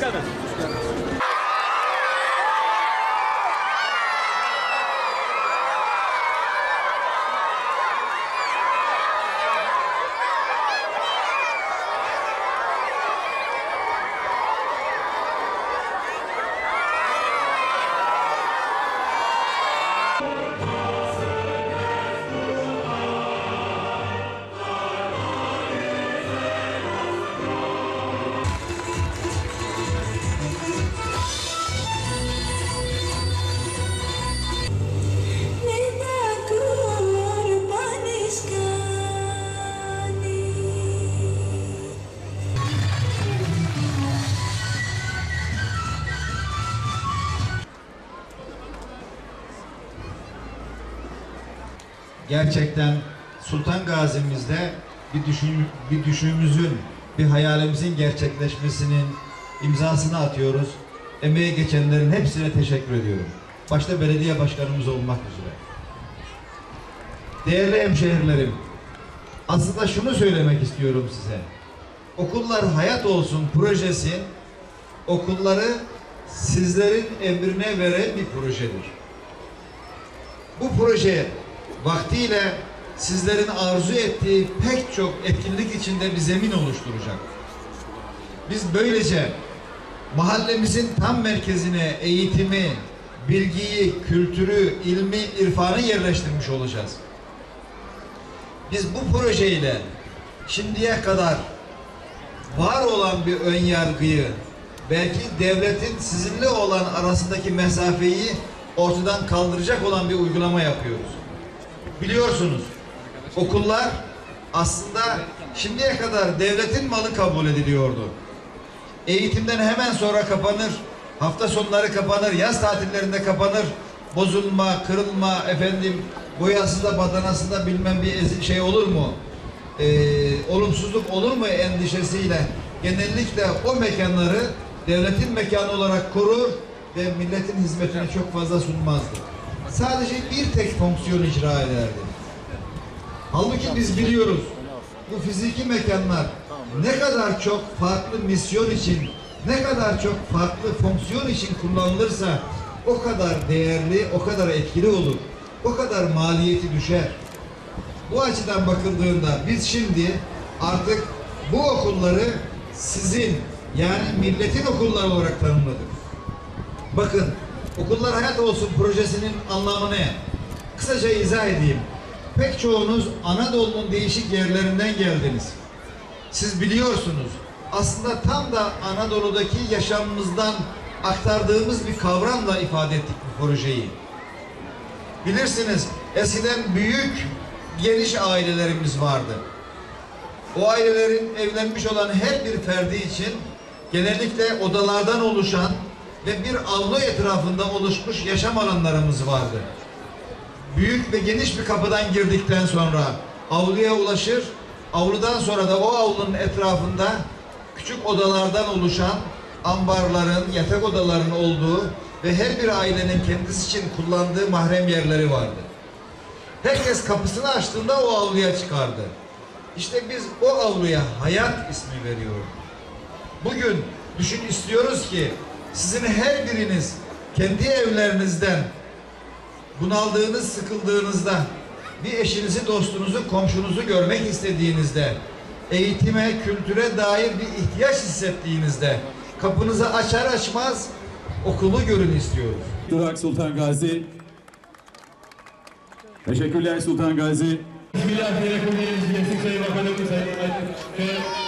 干的 gerçekten Sultan Gazi'mizde bir düşün, bir düşünümüzün, bir hayalimizin gerçekleşmesinin imzasını atıyoruz. Emeğe geçenlerin hepsine teşekkür ediyorum. Başta belediye başkanımız olmak üzere. Değerli hemşehrilerim, aslında şunu söylemek istiyorum size. Okullar Hayat Olsun projesi okulları sizlerin emrine veren bir projedir. Bu proje vaktiyle sizlerin arzu ettiği pek çok etkinlik içinde bir zemin oluşturacak. Biz böylece mahallemizin tam merkezine eğitimi, bilgiyi, kültürü, ilmi, irfanı yerleştirmiş olacağız. Biz bu projeyle şimdiye kadar var olan bir ön yargıyı, belki devletin sizinle olan arasındaki mesafeyi ortadan kaldıracak olan bir uygulama yapıyoruz. Biliyorsunuz okullar aslında şimdiye kadar devletin malı kabul ediliyordu. Eğitimden hemen sonra kapanır, hafta sonları kapanır, yaz tatillerinde kapanır. Bozulma, kırılma, efendim boyası da badanası da bilmem bir şey olur mu? Ee, olumsuzluk olur mu endişesiyle genellikle o mekanları devletin mekanı olarak korur ve milletin hizmetini çok fazla sunmazdı. Sadece bir tek fonksiyon icra ederdi. Halbuki biz biliyoruz bu fiziki mekanlar ne kadar çok farklı misyon için, ne kadar çok farklı fonksiyon için kullanılırsa o kadar değerli, o kadar etkili olur. O kadar maliyeti düşer. Bu açıdan bakıldığında biz şimdi artık bu okulları sizin yani milletin okulları olarak tanımladık. Bakın Okullar Hayat Olsun projesinin anlamı ne? Kısaca izah edeyim. Pek çoğunuz Anadolu'nun değişik yerlerinden geldiniz. Siz biliyorsunuz aslında tam da Anadolu'daki yaşamımızdan aktardığımız bir kavramla ifade ettik bu projeyi. Bilirsiniz eskiden büyük geniş ailelerimiz vardı. O ailelerin evlenmiş olan her bir ferdi için genellikle odalardan oluşan ve bir avlu etrafında oluşmuş yaşam alanlarımız vardı. Büyük ve geniş bir kapıdan girdikten sonra avluya ulaşır, avludan sonra da o avlunun etrafında küçük odalardan oluşan ambarların, yatak odalarının olduğu ve her bir ailenin kendisi için kullandığı mahrem yerleri vardı. Herkes kapısını açtığında o avluya çıkardı. İşte biz o avluya hayat ismi veriyoruz. Bugün düşün istiyoruz ki sizin her biriniz kendi evlerinizden bunaldığınız, sıkıldığınızda bir eşinizi, dostunuzu, komşunuzu görmek istediğinizde eğitime, kültüre dair bir ihtiyaç hissettiğinizde kapınızı açar açmaz okulu görün istiyoruz. Durak Sultan Gazi. Teşekkürler Sultan Gazi. Bismillah Telekomunikasyon Gençlik Sayın Bakanım Sayın ve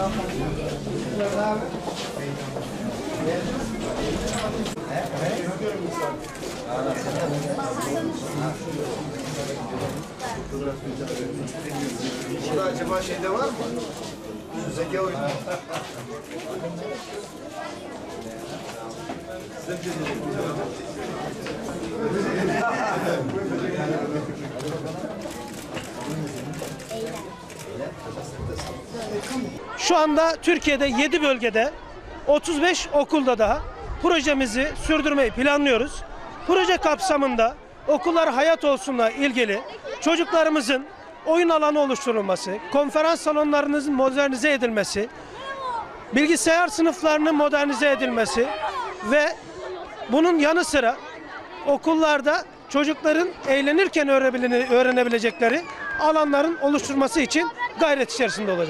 almadım. Burada acaba şeyde var mı? Şu. Şu anda Türkiye'de 7 bölgede 35 okulda da projemizi sürdürmeyi planlıyoruz. Proje kapsamında okullar hayat olsunla ilgili çocuklarımızın oyun alanı oluşturulması, konferans salonlarının modernize edilmesi, bilgisayar sınıflarının modernize edilmesi ve bunun yanı sıra okullarda çocukların eğlenirken öğrenebile- öğrenebilecekleri alanların oluşturması için gayret içerisinde olacak.